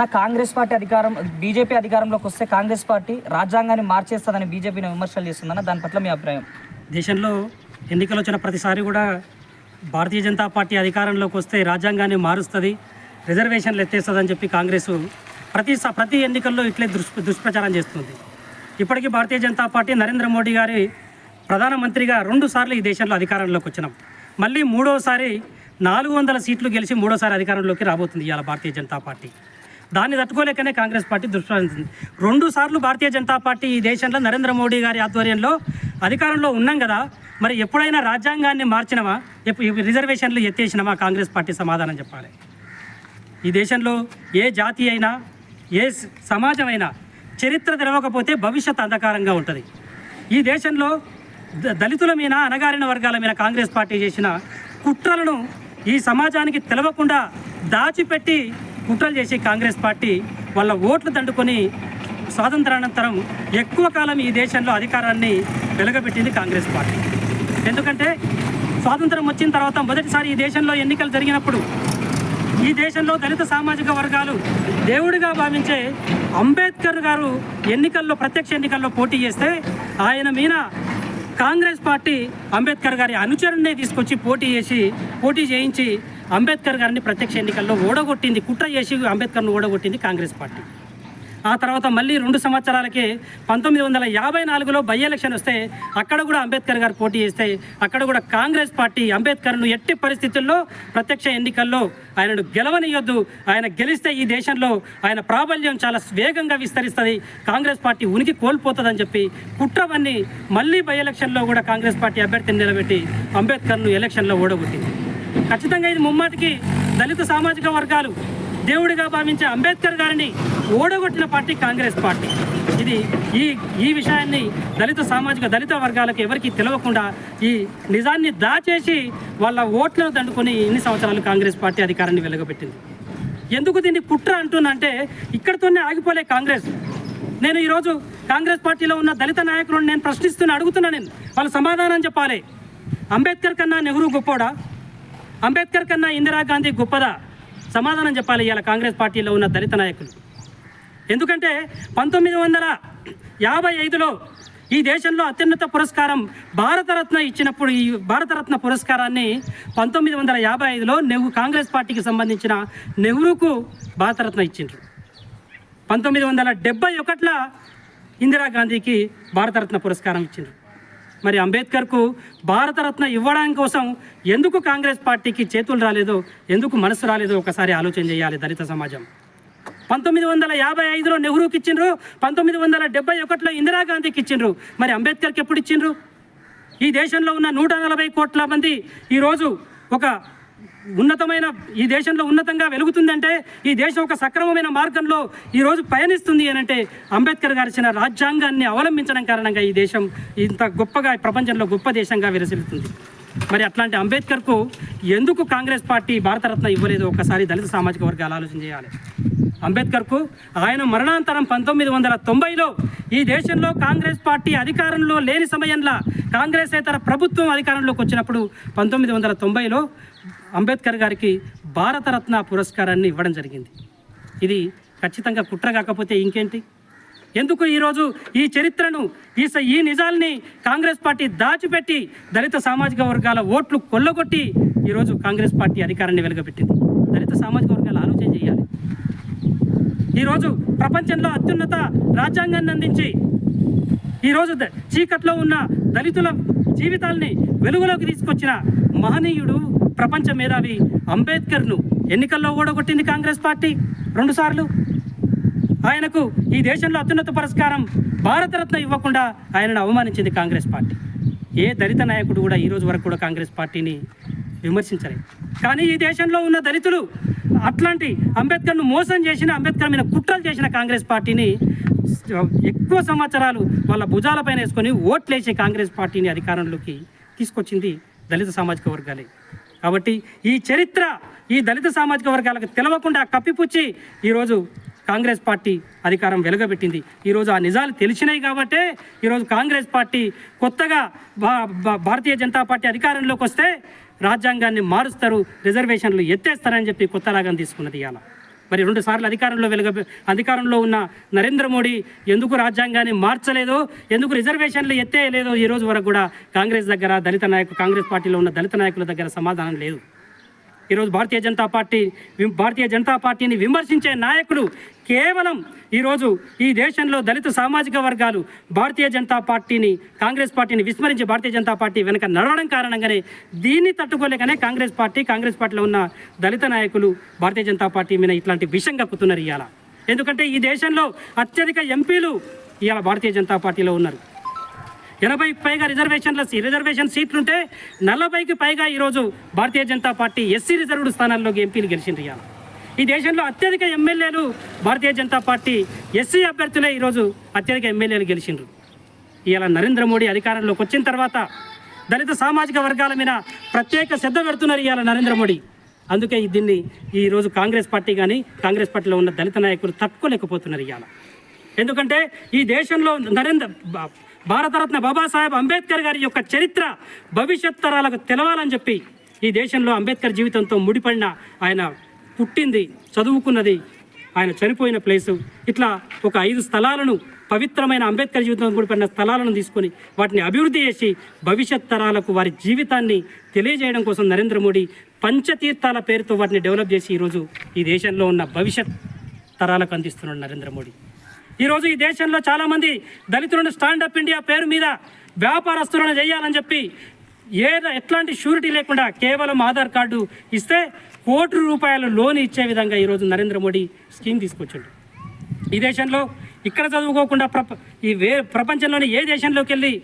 నా కాంగ్రెస్ పార్టీ అధికారం బీజేపీ అధికారంలోకి వస్తే కాంగ్రెస్ పార్టీ రాజ్యాంగాన్ని మార్చేస్తుందని బీజేపీని విమర్శలు చేస్తుందన్న దాని పట్ల మీ అభిప్రాయం? దేశంలో ఎన్నికలు వచ్చిన ప్రతిసారి కూడా భారతీయ జనతా పార్టీ అధికారంలోకి వస్తే రాజ్యాంగాన్ని మారుస్తుంది రిజర్వేషన్లు ఎత్తేస్తుందని చెప్పి కాంగ్రెస్ ప్రతి స- ప్రతి ఎన్నికల్లో ఇట్లే దుష్ దుష్ప్రచారం చేస్తుంది. ఇప్పటికీ భారతీయ జనతా పార్టీ నరేంద్ర మోడీ గారి ప్రధానమంత్రిగా రెండు సార్లు ఈ దేశంలో అధికారంలోకి వచ్చినాం. మళ్ళీ మూడోసారి నాలుగు వందల సీట్లు గెలిచి మూడోసారి అధికారంలోకి రాబోతుంది ఇవాళ భారతీయ జనతా పార్టీ. దాన్ని తట్టుకోలేకనే కాంగ్రెస్ పార్టీ దుష్ప్రచారం రెండు సార్లు భారతీయ జనతా పార్టీ ఈ దేశంలో నరేంద్ర మోడీ గారి ఆధ్వర్యంలో అధికారంలో ఉన్నాం కదా మరి ఎప్పుడైనా రాజ్యాంగాన్ని మార్చినమా రిజర్వేషన్లు ఎత్తేసినమా కాంగ్రెస్ పార్టీ సమాధానం చెప్పాలి? ఈ దేశంలో ఏ జాతి అయినా ఏ సమాజమైనా చరిత్ర తెలవకపోతే భవిష్యత్ అంధకారంగా ఉంటుంది. ఈ దేశంలో ద- దళితుల మీద అణగారిన వర్గాల మీద కాంగ్రెస్ పార్టీ చేసిన కుట్రలను ఈ సమాజానికి తెలవకుండా దాచిపెట్టి కుట్రలు చేసి కాంగ్రెస్ పార్టీ వాళ్ళ ఓట్లు దండుకొని స్వాతంత్రానంతరం ఎక్కువ కాలం ఈ దేశంలో అధికారాన్ని వెలగబెట్టింది కాంగ్రెస్ పార్టీ. ఎందుకంటే స్వాతంత్రం వచ్చిన తర్వాత మొదటిసారి ఈ దేశంలో ఎన్నికలు జరిగినప్పుడు ఈ దేశంలో దళిత సామాజిక వర్గాలు దేవుడిగా భావించే అంబేద్కర్ గారు ఎన్నికల్లో ప్రత్యక్ష ఎన్నికల్లో పోటీ చేస్తే ఆయన మీద కాంగ్రెస్ పార్టీ అంబేద్కర్ గారి అనుచరుణ్ణే తీసుకొచ్చి పోటీ చేసి పోటీ చేయించి అంబేద్కర్ గారిని ప్రత్యక్ష ఎన్నికల్లో ఓడగొట్టింది కుట్ర చేసి అంబేద్కర్ను ఓడగొట్టింది కాంగ్రెస్ పార్టీ. ఆ తర్వాత మళ్ళీ రెండు సంవత్సరాలకే పంతొమ్మిది వందల యాభై నాలుగులో బై ఎలక్షన్ వస్తే అక్కడ కూడా అంబేద్కర్ గారు పోటీ చేస్తే అక్కడ కూడా కాంగ్రెస్ పార్టీ అంబేద్కర్ను ఎట్టి పరిస్థితుల్లో ప్రత్యక్ష ఎన్నికల్లో ఆయనను గెలవనియొద్దు. ఆయన గెలిస్తే ఈ దేశంలో ఆయన ప్రాబల్యం చాలా వేగంగా విస్తరిస్తుంది. కాంగ్రెస్ పార్టీ ఉనికి కోల్పోతుందని చెప్పి కుట్రవన్నీ మళ్ళీ బై ఎలక్షన్లో కూడా కాంగ్రెస్ పార్టీ అభ్యర్థిని నిలబెట్టి అంబేద్కర్ను ఎలక్షన్లో ఓడగొట్టింది. ఖచ్చితంగా ఇది ముమ్మాటికి దళిత సామాజిక వర్గాలు దేవుడిగా భావించే అంబేద్కర్ గారిని ఓడగొట్టిన పార్టీ కాంగ్రెస్ పార్టీ. ఇది ఈ ఈ విషయాన్ని దళిత సామాజిక దళిత వర్గాలకు ఎవరికి తెలియకుండా ఈ నిజాన్ని దాచేసి వాళ్ళ ఓట్లను దండుకొని ఇన్ని సంవత్సరాలు కాంగ్రెస్ పార్టీ అధికారాన్ని వెలగబెట్టింది. ఎందుకు దీన్ని కుట్ర అంటున్నంటే ఇక్కడితోనే ఆగిపోలే కాంగ్రెస్. నేను ఈరోజు కాంగ్రెస్ పార్టీలో ఉన్న దళిత నాయకులను నేను ప్రశ్నిస్తున్నా అడుగుతున్నా నేను. వాళ్ళు సమాధానం చెప్పాలి. అంబేద్కర్ కన్నా నెహ్రూ గొప్పోడా? అంబేద్కర్ కన్నా ఇందిరాగాంధీ గొప్పదా? సమాధానం చెప్పాలి ఇవాళ కాంగ్రెస్ పార్టీలో ఉన్న దళిత నాయకులు. ఎందుకంటే పంతొమ్మిది వందల యాభై ఐదులో ఈ దేశంలో అత్యున్నత పురస్కారం భారతరత్న ఇచ్చినప్పుడు ఈ భారతరత్న పురస్కారాన్ని పంతొమ్మిది వందల యాభై ఐదులో నెహ్రూ కాంగ్రెస్ పార్టీకి సంబంధించిన నెహ్రూకు భారతరత్న ఇచ్చిండ్రు. పంతొమ్మిది వందల డెబ్బై ఒకట్ల ఇందిరాగాంధీకి భారతరత్న పురస్కారం ఇచ్చిండ్రు. మరి అంబేద్కర్కు భారతరత్న ఇవ్వడానికి కోసం ఎందుకు కాంగ్రెస్ పార్టీకి చేతులు రాలేదో ఎందుకు మనసు రాలేదో ఒకసారి ఆలోచన చేయాలి దళిత సమాజం. పంతొమ్మిది వందల యాభై ఐదులో నెహ్రూకి ఇచ్చిండ్రు పంతొమ్మిది వందల డెబ్బై ఒకటిలో ఇందిరాగాంధీకి ఇచ్చిండ్రు. మరి అంబేద్కర్కి ఎప్పుడు ఇచ్చిండ్రు? ఈ దేశంలో ఉన్న నూట నలభై కోట్ల మంది ఈరోజు ఒక ఉన్నతమైన ఈ దేశంలో ఉన్నతంగా వెలుగుతుందంటే ఈ దేశం ఒక సక్రమమైన మార్గంలో ఈరోజు పయనిస్తుంది అనంటే అంబేద్కర్ గారిచిన రాజ్యాంగాన్ని అవలంబించడం కారణంగా ఈ దేశం ఇంత గొప్పగా ప్రపంచంలో గొప్ప దేశంగా విరసిల్లుతుంది. మరి అట్లాంటి అంబేద్కర్కు ఎందుకు కాంగ్రెస్ పార్టీ భారతరత్న ఇవ్వలేదు? ఒకసారి దళిత సామాజిక వర్గాలు ఆలోచన చేయాలి. అంబేద్కర్కు ఆయన మరణాంతరం పంతొమ్మిది వందల తొంభైలో ఈ దేశంలో కాంగ్రెస్ పార్టీ అధికారంలో లేని సమయంలో కాంగ్రెసేతర ప్రభుత్వం అధికారంలోకి వచ్చినప్పుడు పంతొమ్మిది వందల తొంభైలో అంబేద్కర్ గారికి భారతరత్న పురస్కారాన్ని ఇవ్వడం జరిగింది. ఇది ఖచ్చితంగా కుట్ర కాకపోతే ఇంకేంటి? ఎందుకు ఈరోజు ఈ చరిత్రను ఈ స- ఈ నిజాల్ని కాంగ్రెస్ పార్టీ దాచిపెట్టి దళిత సామాజిక వర్గాల ఓట్లు కొల్లగొట్టి ఈరోజు కాంగ్రెస్ పార్టీ అధికారాన్ని వెలుగబెట్టింది. దళిత సామాజిక వర్గాలు ఆలోచన చేయాలి. ఈరోజు ప్రపంచంలో అత్యున్నత రాజ్యాంగాన్ని అందించి ఈరోజు ద- చీకట్లో ఉన్న దళితుల జీవితాల్ని వెలుగులోకి తీసుకొచ్చిన మహనీయుడు ప్రపంచ మేధావి అంబేద్కర్ను ఎన్నికల్లో ఓడగొట్టింది కాంగ్రెస్ పార్టీ. రెండుసార్లు ఆయనకు ఈ దేశంలో అత్యున్నత పురస్కారం భారతరత్న ఇవ్వకుండా ఆయనను అవమానించింది కాంగ్రెస్ పార్టీ. ఏ దళిత నాయకుడు కూడా ఈ రోజు వరకు కూడా కాంగ్రెస్ పార్టీని విమర్శించలేదు. కానీ ఈ దేశంలో ఉన్న దళితులు అట్లాంటి అంబేద్కర్ను మోసం చేసిన అంబేద్కర్ మీద కుట్రలు చేసిన కాంగ్రెస్ పార్టీని ఎక్కువ సంవత్సరాలు వాళ్ళ భుజాలపైన వేసుకొని ఓట్లేసే కాంగ్రెస్ పార్టీని అధికారంలోకి తీసుకొచ్చింది దళిత సామాజిక వర్గాలే. కాబట్టి ఈ చరిత్ర ఈ దళిత సామాజిక వర్గాలకు తెలవకుండా కప్పిపుచ్చి ఈరోజు కాంగ్రెస్ పార్టీ అధికారం వెలుగబెట్టింది. ఈరోజు ఆ నిజాలు తెలిసినాయి కాబట్టే ఈరోజు కాంగ్రెస్ పార్టీ కొత్తగా భారతీయ జనతా పార్టీ అధికారంలోకి వస్తే రాజ్యాంగాన్ని మారుస్తారు రిజర్వేషన్లు ఎత్తేస్తారని చెప్పి కొత్త రాగం తీసుకున్నది ఇవాళ. మరి రెండు సార్లు అధికారంలో వెలుగ అధికారంలో ఉన్న నరేంద్ర మోడీ ఎందుకు రాజ్యాంగాన్ని మార్చలేదో ఎందుకు రిజర్వేషన్లు ఎత్తేయలేదో ఈ రోజు వరకు కూడా కాంగ్రెస్ దగ్గర దళిత నాయకులు కాంగ్రెస్ పార్టీలో ఉన్న దళిత నాయకుల దగ్గర సమాధానం లేదు. ఈరోజు భారతీయ జనతా పార్టీ భారతీయ జనతా పార్టీని విమర్శించే నాయకులు కేవలం ఈరోజు ఈ దేశంలో దళిత సామాజిక వర్గాలు భారతీయ జనతా పార్టీని కాంగ్రెస్ పార్టీని విస్మరించి భారతీయ జనతా పార్టీ వెనుక నడవడం కారణంగానే దీన్ని తట్టుకోలేకనే కాంగ్రెస్ పార్టీ కాంగ్రెస్ పార్టీలో ఉన్న దళిత నాయకులు భారతీయ జనతా పార్టీ మీద ఇట్లాంటి విషం కక్కుతున్నారు ఇవాళ ఎందుకంటే ఈ దేశంలో అత్యధిక ఎంపీలు ఇవాళ భారతీయ జనతా పార్టీలో ఉన్నారు. ఎనభై పైగా రిజర్వేషన్ల సీ- రిజర్వేషన్ సీట్లుంటే నలభైకి పైగా ఈరోజు Bharatiya Janata party SC reserved స్థానాల్లోకి ఎంపీలు గెలిచిండ్రు ఇవాళ. ఈ దేశంలో అత్యధిక ఎమ్మెల్యేలు భారతీయ జనతా పార్టీ ఎస్సీ అభ్యర్థులే ఈరోజు అత్యధిక ఎమ్మెల్యేలు గెలిచిండ్రు. ఇలా నరేంద్ర మోడీ అధికారంలోకి వచ్చిన తర్వాత దళిత సామాజిక వర్గాల మీద ప్రత్యేక శ్రద్ధ పెడుతున్నారు ఇవాళ నరేంద్ర మోడీ. అందుకే దీన్ని ఈరోజు కాంగ్రెస్ పార్టీ కానీ కాంగ్రెస్ పార్టీలో ఉన్న దళిత నాయకులు తట్టుకోలేకపోతున్నారు ఇవాళ. ఎందుకంటే ఈ దేశంలో నరేంద్ర భారతరత్న బాబాసాహెబ్ అంబేద్కర్ గారి యొక్క చరిత్ర భవిష్యత్ తరాలకు తెలవాలని చెప్పి ఈ దేశంలో అంబేద్కర్ జీవితంతో ముడిపడిన ఆయన పుట్టింది చదువుకున్నది ఆయన చనిపోయిన ప్లేసు. ఇట్లా ఒక ఐదు స్థలాలను పవిత్రమైన అంబేద్కర్ జీవితంతో ముడిపడిన స్థలాలను తీసుకొని వాటిని అభివృద్ధి చేసి భవిష్యత్ తరాలకు వారి జీవితాన్ని తెలియజేయడం కోసం నరేంద్ర మోడీ పంచతీర్థాల పేరుతో వాటిని డెవలప్ చేసి ఈరోజు ఈ దేశంలో ఉన్న భవిష్యత్ తరాలకు అందిస్తున్నాడు నరేంద్ర మోడీ. ఈరోజు ఈ దేశంలో చాలామంది దళితులను స్టాండప్ ఇండియా పేరు మీద వ్యాపారస్తులను చేయాలని చెప్పి ఏ ఎట్లాంటి షూరిటీ లేకుండా కేవలం ఆధార్ కార్డు ఇస్తే కోటి రూపాయల లోన్ ఇచ్చే విధంగా ఈరోజు నరేంద్ర మోడీ స్కీమ్ తీసుకొచ్చాడు. ఈ దేశంలో ఇక్కడ చదువుకోకుండా ప్రప ఈ వే ప్రపంచంలోని ఏ దేశంలోకి వెళ్ళి